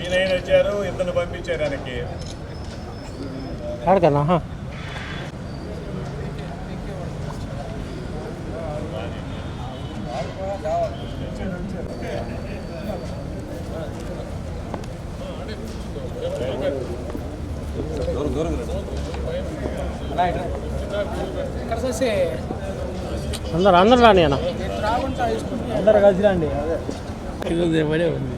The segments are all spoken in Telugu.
ఈయన వచ్చారు ఇద్దరు పంపించారు ఆయనకి ఆడకన్నా అందరు అందరు రాని అన్న అందరు కలిసి రండి. ఉంది.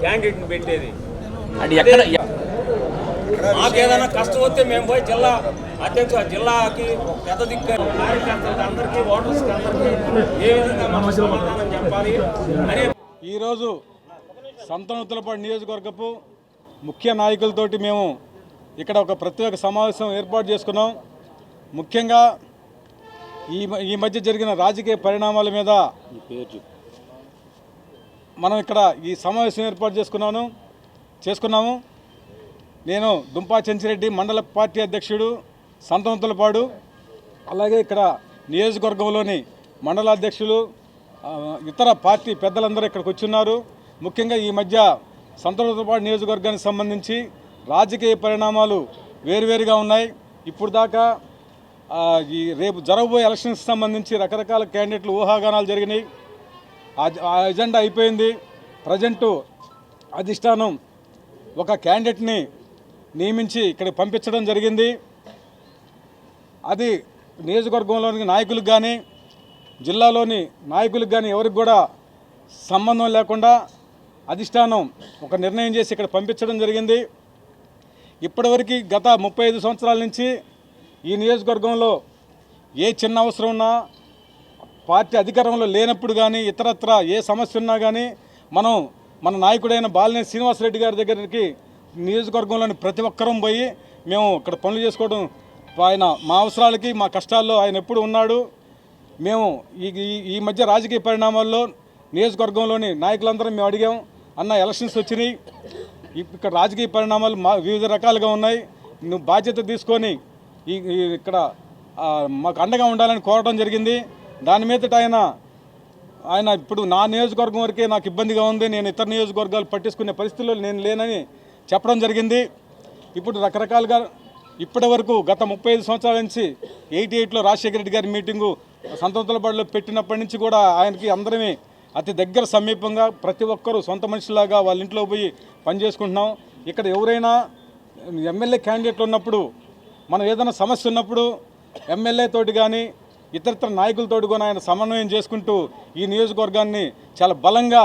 క్యాండిడేట్ని పెట్టేది అది ఎక్కడ మాకేదైనా కష్టం వస్తే మేము పోయి జిల్లా అధ్యక్ష జిల్లాకి పెద్ద దిక్కు. కార్యకర్తలకి అందరికీ ఓటర్స్కి అందరికీ ఏ విధంగా మనం సమాధానం చెప్పాలి అనే ఈరోజు సంతనూతలపాడు నియోజకవర్గపు ముఖ్య నాయకులతోటి మేము ఇక్కడ ఒక ప్రత్యేక సమావేశం ఏర్పాటు చేసుకున్నాం. ముఖ్యంగా ఈ ఈ మధ్య జరిగిన రాజకీయ పరిణామాల మీద మనం ఇక్కడ ఈ సమావేశం ఏర్పాటు చేసుకున్నాను చేసుకున్నాము. నేను దుంపా చెంచిరెడ్డి మండల పార్టీ అధ్యక్షుడు సంతనూతలపాడు అలాగే ఇక్కడ నియోజకవర్గంలోని మండల అధ్యక్షులు ఇతర పార్టీ పెద్దలందరూ ఇక్కడికి వచ్చున్నారు. ముఖ్యంగా ఈ మధ్య సంతనూతలపాడు నియోజకవర్గానికి సంబంధించి రాజకీయ పరిణామాలు వేరువేరుగా ఉన్నాయి. ఇప్పుడు దాకా ఈ రేపు జరగబోయే ఎలక్షన్స్ సంబంధించి రకరకాల క్యాండిడేట్లు ఊహాగానాలు జరిగినాయి. ఆ- ఆ ఎజెండా అయిపోయింది. ప్రజెంటు అధిష్టానం ఒక క్యాండిడేట్ని నియమించి ఇక్కడ పంపించడం జరిగింది. అది నియోజకవర్గంలోని నాయకులకు కానీ జిల్లాలోని నాయకులకు కానీ ఎవరికి కూడా సంబంధం లేకుండా అధిష్టానం ఒక నిర్ణయం చేసి ఇక్కడ పంపించడం జరిగింది. ఇప్పటివరకు గత ముప్పై ఐదు సంవత్సరాల నుంచి ఈ నియోజకవర్గంలో ఏ చిన్న అవసరం ఉన్నా పార్టీ అధికారంలో లేనప్పుడు కానీ ఇతరత్ర ఏ సమస్య ఉన్నా కానీ మనం మన నాయకుడైన బాలినేని శ్రీనివాసరెడ్డి గారి దగ్గరికి నియోజకవర్గంలోని ప్రతి ఒక్కరం పోయి మేము ఇక్కడ పనులు చేసుకోవడం ఆయన మా అవసరాలకి మా కష్టాల్లో ఆయన ఎప్పుడు ఉన్నాడు. మేము ఈ ఈ- మధ్య రాజకీయ పరిణామాల్లో నియోజకవర్గంలోని నాయకులందరం మేము అడిగాం అన్న ఎలక్షన్స్ వచ్చినాయి. ఇక్కడ రాజకీయ పరిణామాలు మా వివిధ రకాలుగా ఉన్నాయి. నువ్వు బాధ్యత తీసుకొని ఈ ఇక్కడ మాకు అండగా ఉండాలని కోరడం జరిగింది. దాని మీదట ఆయన ఆయన ఇప్పుడు నా నియోజకవర్గం వరకే నాకు ఇబ్బందిగా ఉంది. నేను ఇతర నియోజకవర్గాలు పట్టించుకునే పరిస్థితుల్లో నేను లేనని చెప్పడం జరిగింది. ఇప్పుడు రకరకాలుగా ఇప్పటి వరకు గత ముప్పై ఐదు సంవత్సరాల నుంచి ఎయిటీ ఎయిట్లో రాజశేఖర రెడ్డి గారి మీటింగు సంతోతలపాడులో పెట్టినప్పటి నుంచి కూడా ఆయనకి అందరమే అతి దగ్గర సమీపంగా ప్రతి ఒక్కరూ సొంత మనిషిలాగా వాళ్ళ ఇంట్లో పోయి పనిచేసుకుంటున్నాం ఇక్కడ ఎవరైనా ఎమ్మెల్యే క్యాండిడేట్లు ఉన్నప్పుడు మనం ఏదైనా సమస్య ఉన్నప్పుడు ఎమ్మెల్యే తోటి కానీ ఇతరితర నాయకులతోటి కూడా ఆయన సమన్వయం చేసుకుంటూ ఈ నియోజకవర్గాన్ని చాలా బలంగా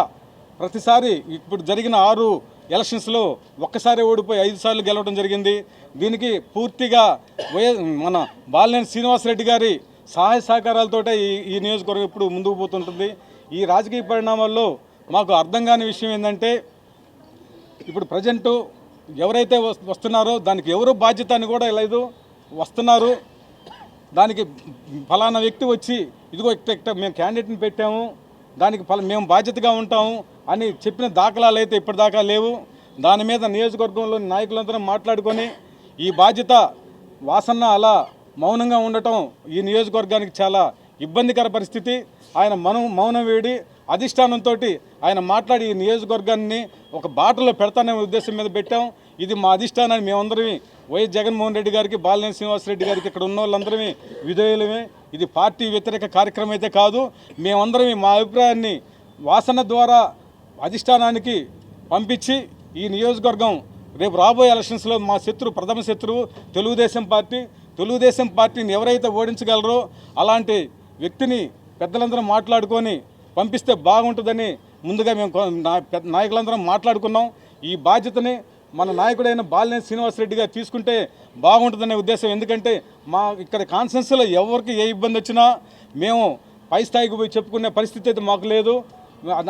ప్రతిసారి ఇప్పుడు జరిగిన ఆరు ఎలక్షన్స్లో ఒక్కసారి ఓడిపోయి ఐదు సార్లు గెలవడం జరిగింది. దీనికి పూర్తిగా మన బాలినేని శ్రీనివాసరెడ్డి గారి సహాయ సహకారాలతోటే ఈ ఈ నియోజకవర్గం ఇప్పుడు ముందుకు పోతుంటుంది. ఈ రాజకీయ పరిణామాల్లో మాకు అర్థం కాని విషయం ఏంటంటే ఇప్పుడు ప్రజెంటు ఎవరైతే వస్తున్నారో దానికి ఎవరు బాధ్యత అని కూడా లేదు. వస్తున్నారు. దానికి ఫలానా వ్యక్తి వచ్చి ఇదిగో ఇట్ట మేము క్యాండిడేట్ని పెట్టాము. దానికి ఫల మేము బాధ్యతగా ఉంటాము అని చెప్పిన దాఖలాలు అయితే ఇప్పటిదాకా లేవు. దాని మీద నియోజకవర్గంలోని నాయకులందరూ మాట్లాడుకొని ఈ బాధ్యత వాసన అలా మౌనంగా ఉండటం ఈ నియోజకవర్గానికి చాలా ఇబ్బందికర పరిస్థితి. ఆయన మనం మౌనం వేడి అధిష్టానంతో ఆయన మాట్లాడి ఈ నియోజకవర్గాన్ని ఒక బాటలో పెడతానే ఉద్దేశం మీద పెట్టాం. ఇది మా అధిష్టానాన్ని మేమందరమే వైఎస్ జగన్మోహన్ రెడ్డి గారికి బాలినేని శ్రీనివాసరెడ్డి గారికి ఇక్కడ ఉన్న వాళ్ళందరమే విధేయులమే. ఇది పార్టీ వ్యతిరేక కార్యక్రమం అయితే కాదు. మేమందరమే మా అభిప్రాయాన్ని వాసన ద్వారా అధిష్టానానికి పంపించి ఈ నియోజకవర్గం రేపు రాబోయే ఎలక్షన్స్లో మా శత్రువు ప్రథమ శత్రువు తెలుగుదేశం పార్టీ. తెలుగుదేశం పార్టీని ఎవరైతే ఓడించగలరో అలాంటి వ్యక్తిని పెద్దలందరం మాట్లాడుకొని పంపిస్తే బాగుంటుందని ముందుగా మేము పెద్ద నాయకులందరం మాట్లాడుకున్నాం. ఈ బాధ్యతని మన నాయకుడైన బాలినేని శ్రీనివాసరెడ్డి గారు తీసుకుంటే బాగుంటుందనే ఉద్దేశం. ఎందుకంటే మా ఇక్కడ కాన్సెన్స్లో ఎవరికి ఏ ఇబ్బంది వచ్చినా మేము పై స్థాయికి పోయి చెప్పుకునే పరిస్థితి అయితే మాకు లేదు.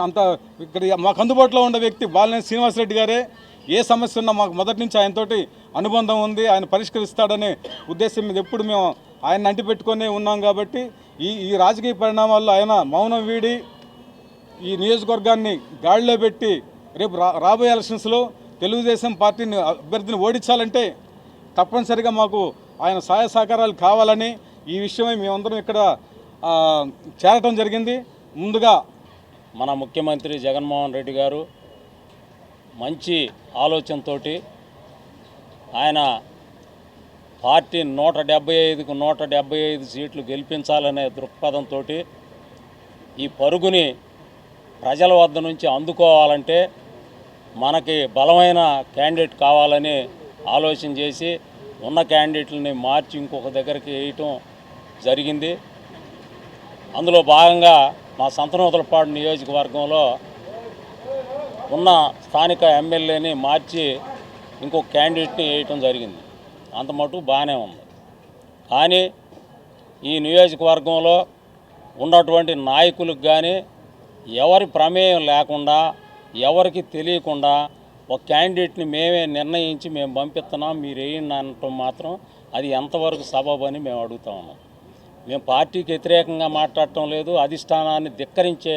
అంత ఇక్కడ మాకు అందుబాటులో ఉన్న వ్యక్తి బాలినేని శ్రీనివాసరెడ్డి గారే. ఏ సమస్య ఉన్నా మాకు మొదటి నుంచి ఆయనతోటి అనుబంధం ఉంది. ఆయన పరిష్కరిస్తాడనే ఉద్దేశం మీద ఎప్పుడు మేము ఆయన అంటిపెట్టుకొని ఉన్నాం కాబట్టి ఈ ఈ రాజకీయ పరిణామాల్లో ఆయన మౌనం వీడి ఈ నియోజకవర్గాన్ని గాడిలో పెట్టి రేపు రా రాబోయే ఎలక్షన్స్లో తెలుగుదేశం పార్టీని అభ్యర్థిని ఓడించాలంటే తప్పనిసరిగా మాకు ఆయన సహాయ సహకారాలు కావాలని ఈ విషయమై మేమందరం ఇక్కడ చేరటం జరిగింది. ముందుగా మన ముఖ్యమంత్రి జగన్మోహన్ రెడ్డి గారు మంచి ఆలోచనతోటి ఆయన పార్టీ నూట డెబ్బై ఐదుకు నూట డెబ్బై ఐదు సీట్లు గెలిపించాలనే దృక్పథంతో ఈ పరుగుని ప్రజల వద్ద నుంచి అందుకోవాలంటే మనకి బలమైన క్యాండిడేట్ కావాలని ఆలోచన చేసి ఉన్న క్యాండిడేట్లని మార్చి ఇంకొక దగ్గరికి వేయటం జరిగింది. అందులో భాగంగా మా సంతనూతలపాడు నియోజకవర్గంలో ఉన్న స్థానిక ఎమ్మెల్యేని మార్చి ఇంకొక క్యాండిడేట్ని వేయటం జరిగింది. అంత మటుకు బాగానే ఉంది. కానీ ఈ నియోజకవర్గంలో ఉన్నటువంటి నాయకులకు కానీ ఎవరి ప్రమేయం లేకుండా ఎవరికి తెలియకుండా ఒక క్యాండిడేట్ని మేమే నిర్ణయించి మేము పంపిస్తున్నాం మీరు వేయండి అనటం మాత్రం అది ఎంతవరకు సబబని మేము అడుగుతా ఉన్నాం. మేము పార్టీకి వ్యతిరేకంగా మాట్లాడటం లేదు అధిష్టానాన్ని ధిక్కరించే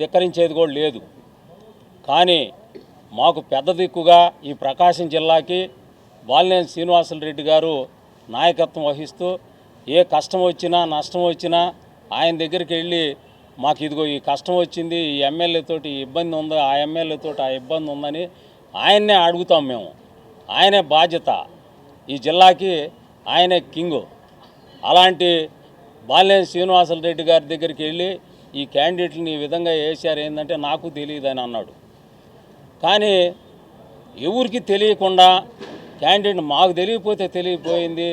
ధిక్కరించేది కూడా లేదు. కానీ మాకు పెద్ద దిక్కుగా ఈ ప్రకాశం జిల్లాకి బాలినేని శ్రీనివాసులు రెడ్డి గారు నాయకత్వం వహిస్తూ ఏ కష్టం వచ్చినా నష్టం వచ్చినా ఆయన దగ్గరికి వెళ్ళి మాకు ఇదిగో ఈ కష్టం వచ్చింది ఈ ఎమ్మెల్యేతోటి ఈ ఇబ్బంది ఉంది ఆ ఎమ్మెల్యేతోటి ఆ ఇబ్బంది ఉందని ఆయన్నే అడుగుతాం మేము. ఆయనే బాధ్యత. ఈ జిల్లాకి ఆయనే కింగు. అలాంటి బాలినేని శ్రీనివాసులు రెడ్డి గారి దగ్గరికి వెళ్ళి ఈ క్యాండిడేట్ని ఈ విధంగా వేశారు ఏంటంటే నాకు తెలియదు అని అన్నాడు. కానీ ఎవరికి తెలియకుండా క్యాండిడేట్ మాకు తెలియకపోతే తెలియపోయింది.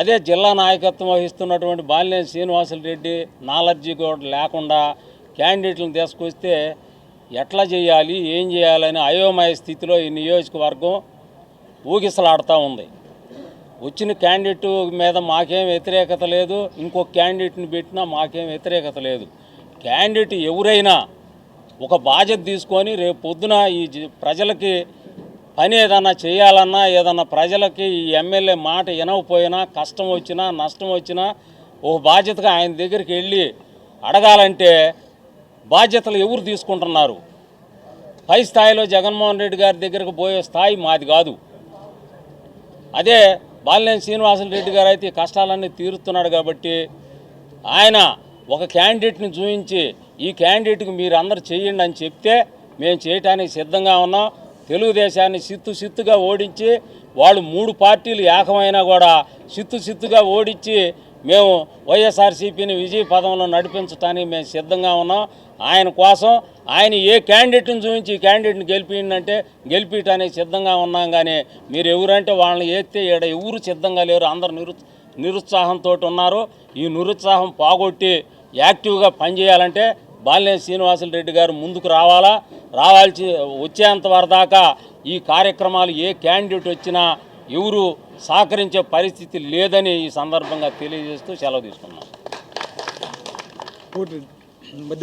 అదే జిల్లా నాయకత్వం వహిస్తున్నటువంటి బాలినేని శ్రీనివాసులు రెడ్డి నాలెడ్జీ కూడా లేకుండా క్యాండిడేట్లను తీసుకొస్తే ఎట్లా చేయాలి ఏం చేయాలని అయోమయ స్థితిలో ఈ నియోజకవర్గం ఊగిసలాడుతూ ఉంది. వచ్చిన క్యాండిడేట్ మీద మాకేం వ్యతిరేకత లేదు ఇంకో క్యాండిడేట్ని పెట్టినా మాకేం వ్యతిరేకత లేదు. క్యాండిడేట్ ఎవరైనా ఒక బాధ్యత తీసుకొని రేపు పొద్దున ఈ ప్రజలకి పని ఏదన్నా చేయాలన్నా ఏదన్నా ప్రజలకి ఈ ఎమ్మెల్యే మాట వినకపోయినా కష్టం వచ్చినా నష్టం వచ్చినా ఓ బాధ్యతగా ఆయన దగ్గరికి వెళ్ళి అడగాలంటే బాధ్యతలు ఎవరు తీసుకుంటున్నారు? పై స్థాయిలో జగన్మోహన్ రెడ్డి గారి దగ్గరకు పోయే స్థాయి మాది కాదు. అదే బాలినేని శ్రీనివాసులు రెడ్డి గారు అయితే కష్టాలన్నీ తీరుస్తున్నాడు కాబట్టి ఆయన ఒక క్యాండిడేట్ని చూపించి ఈ క్యాండిడేట్కి మీరు అందరు చేయండి అని చెప్తే మేము చేయటానికి సిద్ధంగా ఉన్నాం. తెలుగుదేశాన్ని సిత్తు సిత్తుగా ఓడించి వాళ్ళు మూడు పార్టీలు ఏకమైనా కూడా సిత్తు సిత్తుగా ఓడించి మేము వైఎస్ఆర్సీపీని విజయ పదంలో నడిపించడానికి మేము సిద్ధంగా ఉన్నాం. ఆయన కోసం ఆయన ఏ క్యాండిడేట్ని చూపించి ఈ క్యాండిడేట్ని గెలిపిందంటే గెలిపించడానికి సిద్ధంగా ఉన్నాం కానీ మీరు ఎవరంటే వాళ్ళని ఏస్తే ఈడ ఎవరు సిద్ధంగా లేరు. అందరు నిరు నిరుత్సాహంతో ఉన్నారు. ఈ నిరుత్సాహం పోగొట్టి యాక్టివ్గా పనిచేయాలంటే బాలినేని శ్రీనివాసులు రెడ్డి గారు ముందుకు రావాలా? రావాల్సి వచ్చేంత వరదాకా ఈ కార్యక్రమాలు ఏ క్యాండిడేట్ వచ్చినా ఎవరు సహకరించే పరిస్థితి లేదని ఈ సందర్భంగా తెలియజేస్తూ సెలవు తీసుకున్నాం.